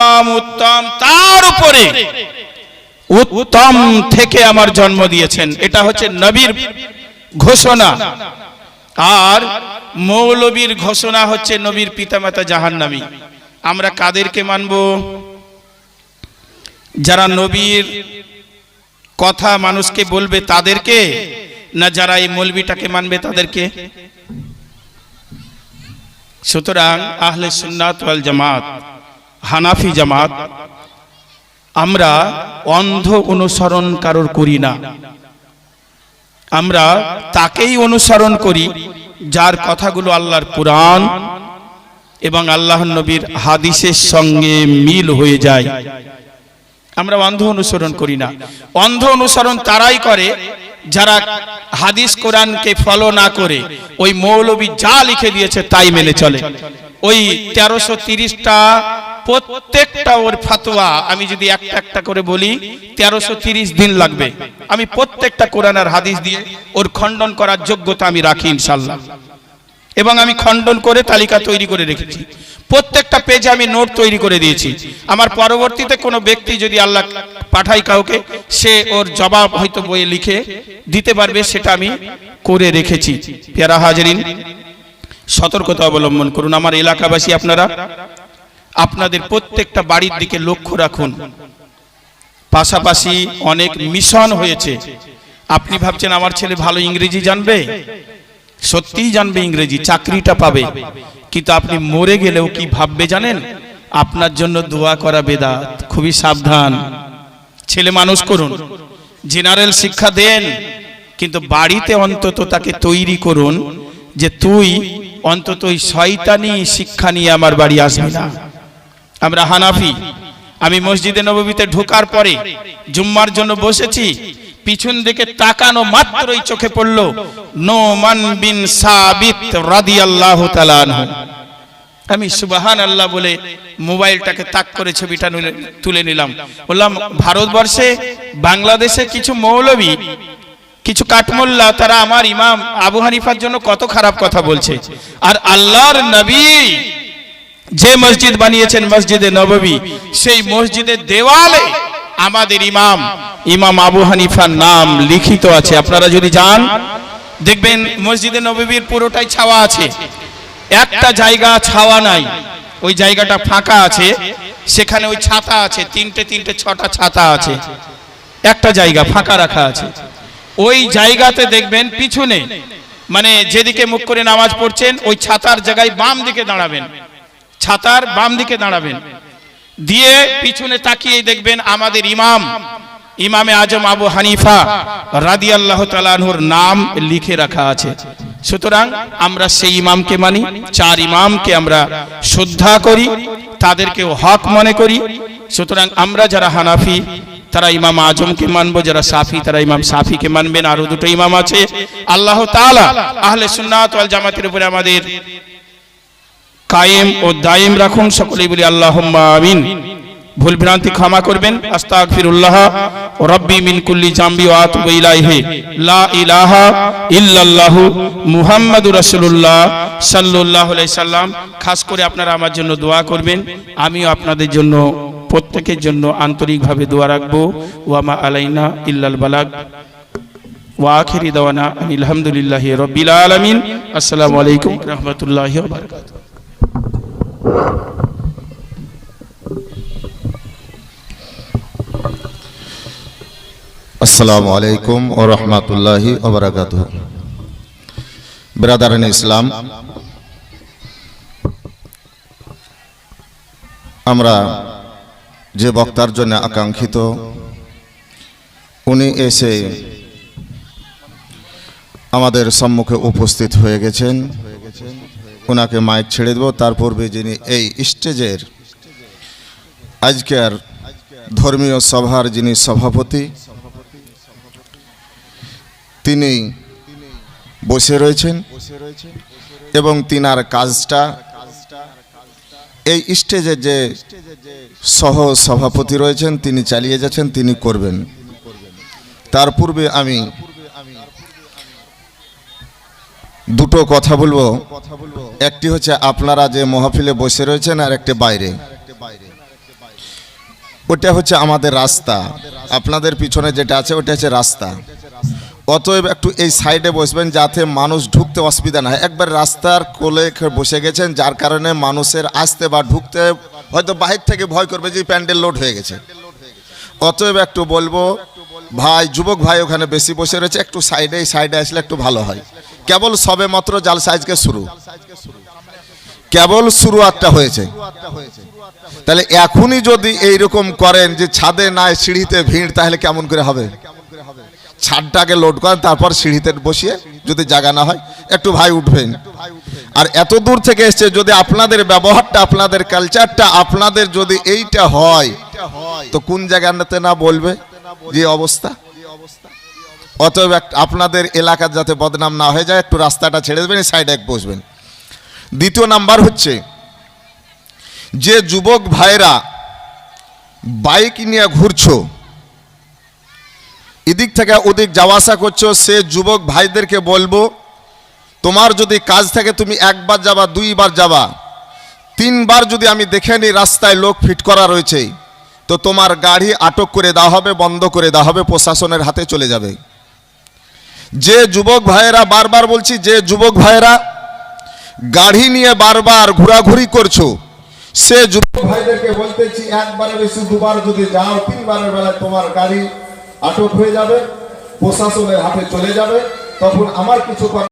উত্তম তার উপরে উত্তম থেকে আমার জন্ম দিয়েছেন। এটা হচ্ছে নবীর ঘোষণা। আর মৌলবীর ঘোষণা হচ্ছে নবীর পিতামাতা জাহান্নামী। আমরা কাদেরকে মানব? যারা নবীর কথা মানুষকে বলবে তাদেরকে, না যারা এই মৌলবিটাকে মানবে তাদেরকে? সুতরাং আহলে সুন্নাত ওয়াল জামাত হানাফি জামাত, আমরা অন্ধ অনুসরণ কারোর করি না। আমরা তাকেই অনুসরণ করি যার কথাগুলো আল্লাহর কোরআন এবং আল্লাহ নবীর হাদিসের সঙ্গে মিল হয়ে যায়। আমরা অন্ধ অনুসরণ করি না। অন্ধ অনুসরণ তারাই করে যারা হাদিস কোরআনকে ফলো না করে, ওই মৌলবী যা লিখে দিয়েছে তাই মেনে চলে। ওই তেরোশো তিরিশটা প্রত্যেকটা ওর ফাতোয়া আমি যদি একটা একটা করে বলি, তেরোশো তিরিশ দিন লাগবে। আমি প্রত্যেকটা কোরআন আর হাদিস দিয়ে ওর খণ্ডন করার যোগ্যতা আমি রাখি ইনশাল্লাহ এবং আমি খণ্ডন করে তালিকা তৈরি করে রেখেছি। প্রত্যেকটা পেজে আমি নোট তৈরি করে দিয়েছি। আমার পরবর্তীতে কোনো ব্যক্তি যদি আল্লাহ পাঠাই কাউকে, সে ওর জবাব হয়তো বইয়ে লিখে দিতে পারবে, সেটা আমি করে রেখেছি। পেয়ারা হাজারিন, সতর্কতা অবলম্বন করুন। আমার এলাকাবাসী আপনারা আপনাদের প্রত্যেকটা বাড়ির দিকে লক্ষ্য রাখুন। পাশাপাশি অনেক মিশন হয়েছে। আপনি ভাবছেন আমার ছেলে ভালো ইংরেজি জানবে? সত্যিই জানবে ইংরেজি, চাকরিটা পাবে। কিন্তু আপনি মরে গেলেও কি ভাববে জানেন? আপনার জন্য দোয়া করা বেদাত, খুবই সাবধান। ছেলে মানুষ করুন, জেনারেল শিক্ষা দেন, কিন্তু বাড়িতে অন্তত তাকে তৈরি করুন যে তুই অন্তত শয়তানি শিক্ষা নিয়ে আমার বাড়ি আসবি না। আমরা হানাফি। আমি মসজিদে নববীতে ঢোকার পরে জুম্মার জন্য বসেছি, পিছন দিকে তাকানো মাত্রই চোখে পড়ল নোমান বিন সাবিত তাআলা আনহু। আমি সুবাহান আল্লাহ বলে মোবাইলটাকে তাক করে ছবিটা তুলে নিলাম। বললাম, ভারতবর্ষে, বাংলাদেশে কিছু মৌলবী, কিছু কাঠমোল্লা, তারা আমার ইমাম আবু হানিফার জন্য কত খারাপ কথা বলছে। আর আল্লাহর নবী যে মসজিদ বানিয়েছেন মসজিদে নববী, সেই মসজিদের দেওয়ালে আমাদের ইমাম ইমাম আবু হানিফার নাম লিখিত আছে। আপনারা যদি যান, দেখবেন মসজিদে নববীর পুরোটাই ছাওয়া আছে। একটা জায়গা ছাওয়া নাই, ওই জায়গাটা ফাঁকা আছে, সেখানে ওই ছাতা আছে, তিনটে তিনটে ছটা ছাতা আছে। একটা জায়গা ফাঁকা রাখা আছে। ওই জায়গাতে দেখবেন পিছনে মানে যেদিকে মুখ করে নামাজ পড়ছেন, ওই ছাতার জায়গায় বাম দিকে দাঁড়াবেন। ছাতার বাম দিকে দাঁড়াবেন। দিয়ে পিছনে তাকিয়ে দেখবেন আমাদের ইমাম। ইমামে আজম আবু হানিফা রাদি আল্লাহ তালাহুর নাম লিখে রাখা আছে। সুতরাং আমরা সেই ইমামকে মানি, চার ইমামকে আমরা শ্রদ্ধা করি তাদেরকে হক মনে করি। সুতরাং আমরা যারা হানাফি, তারা ইমাম আজমকে মানবো, যারা সাফি, তারা ইমাম সাফিকে মানবেন। আরও দুটো ইমাম আছে। আল্লাহ তাআলা আহলে সুন্নাত জামাতের উপরে আমাদের কায়েম ও দায়েম রাখুন, সকলেই বলি আল্লাহ আমিন। ভুল ভ্রান্তি ক্ষমা করবেন, আস্তাগফিরুল্লাহ রব্বি মিন কুল্লি জামবি ওয়া আতুবু ইলাইহি। লা ইলাহা ইল্লাল্লাহ মুহাম্মাদুর রাসূলুল্লাহ সাল্লাল্লাহু আলাইহি সাল্লাম। খাস করে আপনারা আমার জন্য দোয়া করবেন, আমিও আপনাদের জন্য, প্রত্যেকের জন্য আন্তরিকভাবে দোয়া রাখব। ওয়ামা আলাইনা ইল্লাল বালাগ। ওয়া আখিরি দাওয়ানা আনিল হামদুলিল্লাহি রাব্বিল আলামিন। আসসালামু আলাইকুম ওয়া বারাকাতুহু। আসসালামু আলাইকুম ও রহমতুল্লাহি ওবরাকাত ব্রাদারান ইসলাম, আমরা যে বক্তার জন্য আকাঙ্ক্ষিত, উনি এসে আমাদের সম্মুখে উপস্থিত হয়ে গেছেন। ওনাকে মাইক ছেড়ে দেব, তার পূর্বে যিনি এই স্টেজের আজকের ধর্মীয় সভার যিনি সভাপতি, তিনি বসে রয়েছেন এবং তিনার কাজটা, এই স্টেজে যে সহ সভাপতি রয়েছেন, তিনি চালিয়ে যাচ্ছেন, তিনি করবেন। তার পূর্বে আমি দুটো কথা বলব। একটি হচ্ছে আপনারা যে মহাফিলে বসে রয়েছেন আর একটি বাইরে। ওটা হচ্ছে আমাদের রাস্তা। আপনাদের পিছনে যেটা আছে, ওটা হচ্ছে রাস্তা। অতএব একটু এই সাইডে বসবেন যাতে মানুষ ঢুকতে অসুবিধা না হয়। একবার রাস্তার কোলে বসে গেছেন, যার কারণে মানুষের আসতে বা ঢুকতে হয়তো বাহির থেকে ভয় করবে যে প্যান্ডেল লোড হয়ে গেছে। অতএব একটু বলব ভাই, যুবক ভাই ওখানে বেশি বসে রয়েছে, একটু সাইডে সাইডে আসলে একটু ভালো হয়। কেবল সবে মাত্র জাল সাইজকে শুরু। কেবল শুরু শুরুয়াতটা হয়েছে। তাহলে এখনই যদি এইরকম করেন যে ছাদে নাই সিঁড়িতে ভিড়, তাহলে কেমন করে হবে? ছাদটাকে লোড করেন, তারপর সিঁড়িতে বসিয়ে যদি জায়গা না হয়, একটু ভাই উঠবেন। আর এত দূর থেকে এসছে, যদি আপনাদের ব্যবহারটা, আপনাদের কালচারটা আপনাদের যদি এইটা হয়, তো কোন জায়গাতে না বলবে? যে অবস্থা? অতএব আপনাদের এলাকার যাতে বদনাম না হয়ে যায় একটু রাস্তাটা ছেড়ে দেবেন সাইডে এক বসবেন। দ্বিতীয় নাম্বার হচ্ছে যে যুবক ভাইরা বাইক নিয়ে ঘুরছো এদিক থেকে ওদিক যাওয়া আসা করছ সে যুবক ভাইদেরকে বলব তোমার যদি কাজ থাকে তুমি একবার যাবা দুইবার যাবা। তিনবার যদি আমি দেখে নিই রাস্তায় লোক ফিট করা রয়েছে তো তোমার গাড়ি আটক করে দেওয়া হবে, বন্ধ করে দেওয়া হবে, প্রশাসনের হাতে চলে যাবে। যে যুবক ভাইয়েরা, বারবার বলছি, যে যুবক ভাইয়েরা, গাড়ি নিয়ে বারবার ঘোরাঘুরি করছ, সে যুবক ভাইদেরকে বলতেছি একবারে বেশি দুবার যদি যাও, তিনবারের বেলায় তোমার গাড়ি আটক হয়ে যাবে, প্রশাসনের হাতে চলে যাবে, তখন আমার কিছু